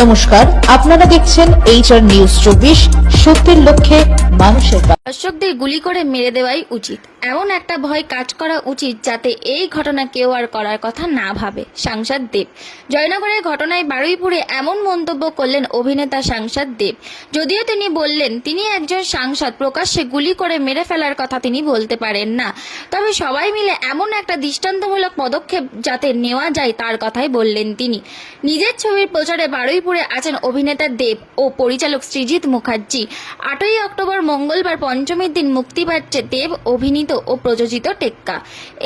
নমস্কার, আপনারা দেখছেন এইচআর নিউজ চব্বিশ, সত্যের লক্ষ্যে মানুষের দর্শকদের গুলি করে মেরে দেওয়াই উচিত। এমন একটা ভয় কাজ করা উচিত যাতে এই ঘটনা কেউ আর করার কথা না ভাবে, সাংসদ দেব। জয়নগরের ঘটনায় বারুইপুরে এমন মন্তব্য করলেন অভিনেতা সাংসদ দেব। যদিও তিনি বললেন, তিনি একজন সাংসদ, প্রকাশ্যে গুলি করে মেরে ফেলার কথা তিনি বলতে পারেন না। তবে সবাই মিলে এমন একটা দৃষ্টান্তমূলক পদক্ষেপ যাতে নেওয়া যায় তার কথাই বললেন তিনি। নিজের ছবির প্রচারে বারুইপুরে আছেন অভিনেতা দেব ও পরিচালক সৃজিত মুখার্জি। আটই অক্টোবর মঙ্গলবার পঞ্চমীর দিন মুক্তি পাচ্ছে দেব, অভিনীত ও প্রযোজিত টেক্কা।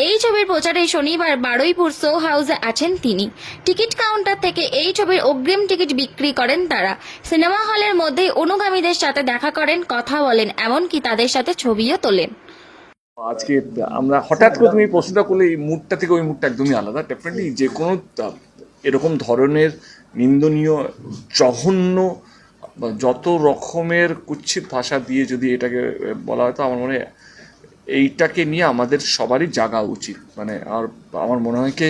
এই ছবির প্রচারে শনিবার বারুইপুর শো হাউসে আছেন তিনি। টিকিট কাউন্টার থেকে এই ছবির অগ্রিম টিকিট বিক্রি করেন তারা। সিনেমা হলের মধ্যেই অনুগামীদের সাথে দেখা করেন, কথা বলেন, এমনকি তাদের সাথে ছবিও তোলেন। আজকে আমরা হঠাৎ করে তুমি প্রশ্নটা করলে এই মুডটা থেকে ওই মুডটা একদমই আলাদা। ডেফিনেটলি যে কোনো এরকম ধরনের নিন্দনীয়, জঘন্য যত রকমের কুচ্ছিত ভাষা দিয়ে যদি এটাকে বলা হয়, তো আমার মনে হয় এইটাকে নিয়ে আমাদের সবারই জাগা উচিত। মানে আর আমার মনে হয় কি,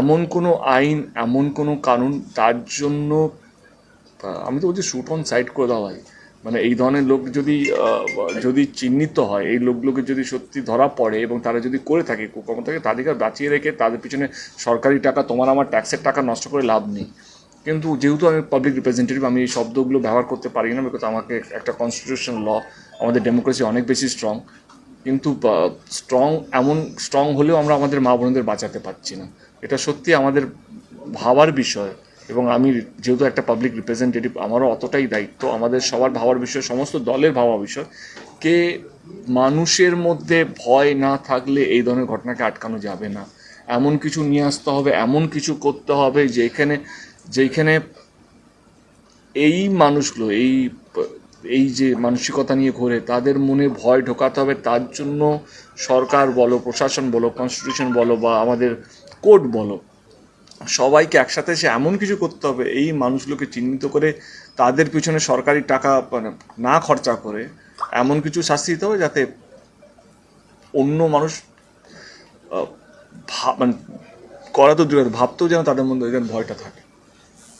এমন কোনো আইন, এমন কোনো কানুন, তার জন্য আমি তো বলছি শুট অন সাইড করে দেওয়া হয়। মানে এই ধরনের লোক যদি যদি চিহ্নিত হয়, এই লোকগুলোকে যদি সত্যি ধরা পড়ে এবং তারা যদি করে থাকে, কুকর্ম থাকে তাদেরকে বাঁচিয়ে রেখে তাদের পিছনে সরকারি টাকা, তোমার আমার ট্যাক্সের টাকা নষ্ট করে লাভ নেই। কিন্তু যেহেতু আমি পাবলিক রিপ্রেজেন্টেটিভ আমি এই শব্দগুলো ব্যবহার করতে পারি না বিকজ আমাকে একটা কনস্টিটিউশন ল আমাদের ডেমোক্রেসি অনেক বেশি স্ট্রং কিন্তু স্ট্রং এমন স্ট্রং হলেও আমরা আমাদের মা বোনদের বাঁচাতে পারছি না। এটা সত্যি আমাদের ভাবার বিষয় এবং আমি যেহেতু একটা পাবলিক রিপ্রেজেন্টেটিভ আমারও অতটাই দায়িত্ব। আমাদের সবার ভাবার বিষয়, সমস্ত দলের ভাবা বিষয়। কে মানুষের মধ্যে ভয় না থাকলে এই ধরনের ঘটনাকে আটকানো যাবে না। এমন কিছু নিয়ে আসতে হবে, এমন কিছু করতে হবে যেখানে যেখানে এই মানুষগুলো, এই এই যে মানসিকতা নিয়ে ঘোরে, তাদের মনে ভয় ঢোকাতে হবে, তার জন্য সরকার বলো, প্রশাসন বলো কনস্টিটিউশন বলো বা আমাদের কোর্ট বলো, সবাইকে একসাথে এসে এমন কিছু করতে হবে, এই মানুষগুলোকে চিহ্নিত করে তাদের পিছনে সরকারি টাকা মানে না খরচা করে এমন কিছু শাস্তি দিতে হবে যাতে অন্য মানুষ মানে করা তো দূরের, ভাবতেও যেন তাদের মধ্যে যেন ভয়টা থাকে।